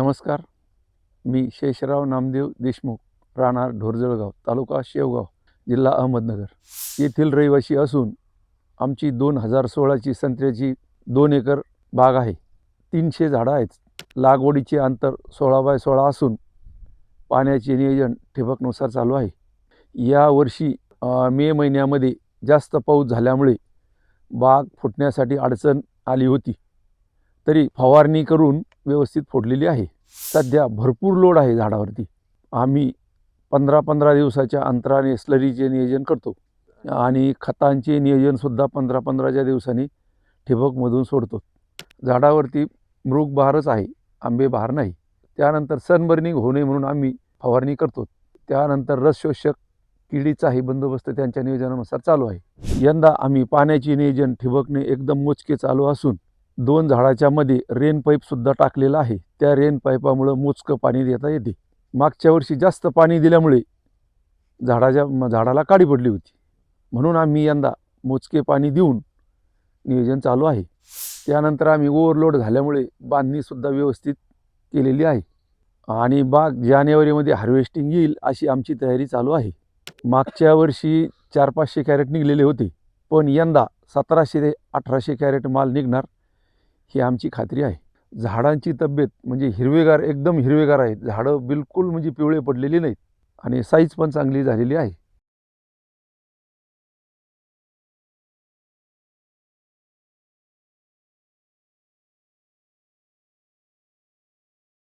नमस्कार. मी शेषराव नामदेव देशमुख राहणार ढोरजळगाव तालुका शेवगाव जिल्हा अहमदनगर. येथील रहिवासी असून आमची दोन हजार सोळाची संत्र्याची दोन एकर बाग आहे. तीनशे झाडं आहेत. लागवडीचे अंतर सोळा बाय सोळा असून पाण्याचे नियोजन ठिबकनुसार चालू आहे. यावर्षी मे महिन्यामध्ये जास्त पाऊस झाल्यामुळे बाग फुटण्यासाठी अडचण आली होती. तरी फवारणी करून व्यवस्थित फोडलेली आहे. सध्या भरपूर लोड आहे झाडावरती. आम्ही पंधरा पंधरा दिवसाच्या अंतराने स्लरीचे नियोजन करतो. आणि खतांचे नियोजनसुद्धा पंधरा पंधराच्या दिवसांनी ठिबकमधून सोडतो. झाडावरती मृग बहारच आहे आंबे बहार नाही. त्यानंतर सनबर्निंग होऊ नये म्हणून आम्ही फवारणी करतो. त्यानंतर रस शोषक किडीचाही बंदोबस्त त्यांच्या नियोजनानुसार चालू आहे. यंदा आम्ही पाण्याचे नियोजन ठिबकने एकदम मोजके चालू असून दोन झाडाच्या मध्ये रेन पाईपसुद्धा टाकलेला आहे. त्या रेन पाईपामुळं मोजकं पाणी देता येते. मागच्या वर्षी जास्त पाणी दिल्यामुळे झाडाच्या म- झाडाला काडी पडली होती. म्हणून आम्ही यंदा मोजके पाणी देऊन नियोजन चालू आहे. त्यानंतर आम्ही ओव्हरलोड झाल्यामुळे बांधणीसुद्धा व्यवस्थित केलेली आहे. आणि बाग जानेवारीमध्ये हार्वेस्टिंग येईल अशी आमची तयारी चालू आहे. मागच्या वर्षी चार पाचशे कॅरेट निघलेले होते. पण यंदा सतराशे ते अठराशे कॅरेट माल निघणार. ही आमची खात्री आहे. झाडांची तब्येत म्हणजे हिरवेगार एकदम हिरवेगार आहेत झाडं बिलकुल म्हणजे पिवळे पडलेली नाहीत आणि साईज पण चांगली झालेली आहे.